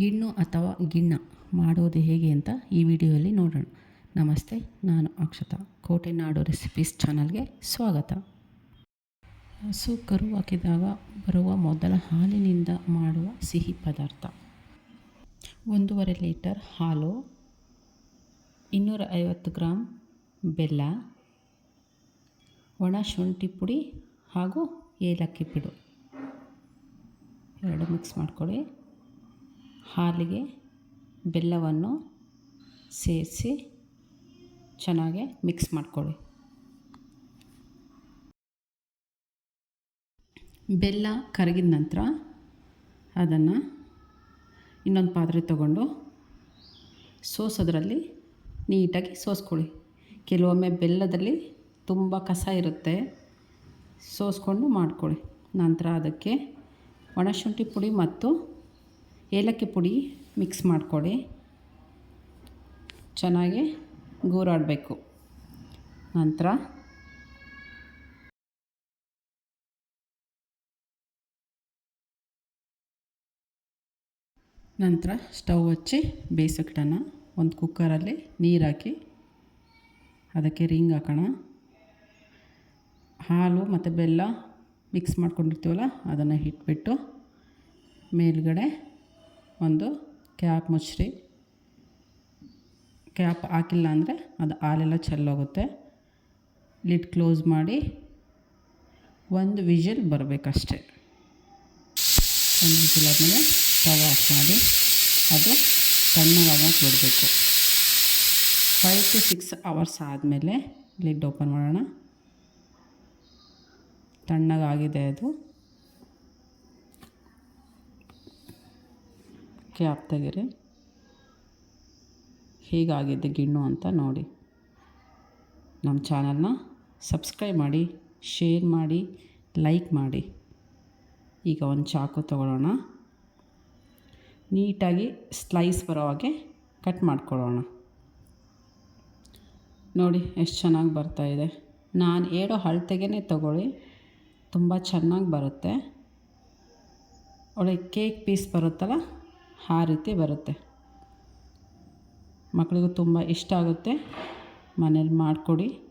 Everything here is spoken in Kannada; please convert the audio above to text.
ಗಿಣ್ಣು ಅಥವಾ ಗಿಣ್ಣ ಮಾಡೋದು ಹೇಗೆ ಅಂತ ಈ ವಿಡಿಯೋಲ್ಲಿ ನೋಡೋಣ. ನಮಸ್ತೆ, ನಾನು ಅಕ್ಷತಾ. ಕೋಟೆನಾಡು ರೆಸಿಪೀಸ್ ಚಾನಲ್ಗೆ ಸ್ವಾಗತ. ಹಸು ಕರು ಹಾಕಿದಾಗ ಬರುವ ಮೊದಲ ಹಾಲಿನಿಂದ ಮಾಡುವ ಸಿಹಿ ಪದಾರ್ಥ. ಒಂದೂವರೆ ಲೀಟರ್ ಹಾಲು ಇನ್ನೂರ ಐವತ್ತು ಗ್ರಾಮ್ ಬೆಲ್ಲ, ಒಣ ಶುಂಠಿ ಪುಡಿ ಹಾಗೂ ಏಲಕ್ಕಿ ಪುಡಿ. ಎರಡು ಮಿಕ್ಸ್ ಮಾಡ್ಕೊಳ್ಳಿ. ಹಾಲಿಗೆ ಬೆಲ್ಲವನ್ನು ಸೇರಿಸಿ ಚೆನ್ನಾಗಿ ಮಿಕ್ಸ್ ಮಾಡ್ಕೊಳ್ಳಿ. ಬೆಲ್ಲ ಕರಗಿದ ನಂತರ ಅದನ್ನು ಇನ್ನೊಂದು ಪಾತ್ರೆ ತಗೊಂಡು ಸೋಸೋದ್ರಲ್ಲಿ ನೀಟಾಗಿ ಸೋಸ್ಕೊಳ್ಳಿ. ಕೆಲವೊಮ್ಮೆ ಬೆಲ್ಲದಲ್ಲಿ ತುಂಬ ಕಸ ಇರುತ್ತೆ, ಸೋಸ್ಕೊಂಡು ಮಾಡ್ಕೊಳ್ಳಿ. ನಂತರ ಅದಕ್ಕೆ ಒಣಶುಂಠಿ ಪುಡಿ ಮತ್ತು ಏಲಕ್ಕಿ ಪುಡಿ ಮಿಕ್ಸ್ ಮಾಡಿಕೊಡಿ. ಚೆನ್ನಾಗಿ ಗೂರಾಡಬೇಕು. ನಂತರ ನಂತರ ಸ್ಟವ್ ಹಚ್ಚಿ ಬೇಯಿಸೋಕ್ಕಿಡೋಣ ಒಂದು ಕುಕ್ಕರಲ್ಲಿ ನೀರು ಹಾಕಿ ಅದಕ್ಕೆ ರಿಂಗ್ ಹಾಕೋಣ. ಹಾಲು ಮತ್ತು ಬೆಲ್ಲ ಮಿಕ್ಸ್ ಮಾಡ್ಕೊಂಡಿರ್ತೀವಲ್ಲ ಅದನ್ನು ಇಟ್ಬಿಟ್ಟು ಮೇಲ್ಗಡೆ ಒಂದು ಕ್ಯಾಪ್ ಮುಚ್ಚ್ರಿ. ಕ್ಯಾಪ್ ಹಾಕಿಲ್ಲ ಅಂದರೆ ಅದು ಹಾಲೆಲ್ಲ ಚೆಲ್ಲೋಗುತ್ತೆ. ಲಿಡ್ ಕ್ಲೋಸ್ ಮಾಡಿ ಒಂದು ವಿಷಲ್ ಬರಬೇಕಷ್ಟೆ. ಒಂದು ವಿಷಲ್ ಆದಮೇಲೆ ಸ್ಟವ್ ಆಫ್ ಮಾಡಿ ಅದು ತಣ್ಣಗಾಗಕ್ಕೆ ಬಿಡಬೇಕು ಫೈವ್ ಟು ಸಿಕ್ಸ್ ಅವರ್ಸ್ ಆದಮೇಲೆ ಲಿಡ್ ಓಪನ್ ಮಾಡೋಣ. ತಣ್ಣಗಾಗಿದೆ ಅದು. ಕ್ಯಾಪ್ ತೆಗೀರಿ ಹೀಗಾಗಿದೆ ಗಿಣ್ಣು ಅಂತ ನೋಡಿ. ನಮ್ಮ ಚಾನಲ್ನ ಸಬ್ಸ್ಕ್ರೈಬ್ ಮಾಡಿ, ಶೇರ್ ಮಾಡಿ, ಲೈಕ್ ಮಾಡಿ. ಈಗ ಒಂದು ಚಾಕು ತಗೊಳ್ಳೋಣ. ನೀಟಾಗಿ ಸ್ಲೈಸ್ ಬರೋ ಹಾಗೆ ಕಟ್ ಮಾಡ್ಕೊಳ್ಳೋಣ. ನೋಡಿ, ಎಷ್ಟು ಚೆನ್ನಾಗಿ ಬರ್ತಾಯಿದೆ ನಾನು ಹೇಳೋ ಅಳತೆಗೆ ತಗೊಳ್ಳಿ. ತುಂಬ ಚೆನ್ನಾಗಿ ಬರುತ್ತೆ. ಒಳ್ಳೆ ಕೇಕ್ ಪೀಸ್ ಬರುತ್ತಲ್ಲ? ಆ ರೀತಿ ಬರುತ್ತೆ. ಮಕ್ಕಳಿಗೂ ತುಂಬ ಇಷ್ಟ ಆಗುತ್ತೆ. ಮನೇಲಿ ಮಾಡಿಕೊಡಿ.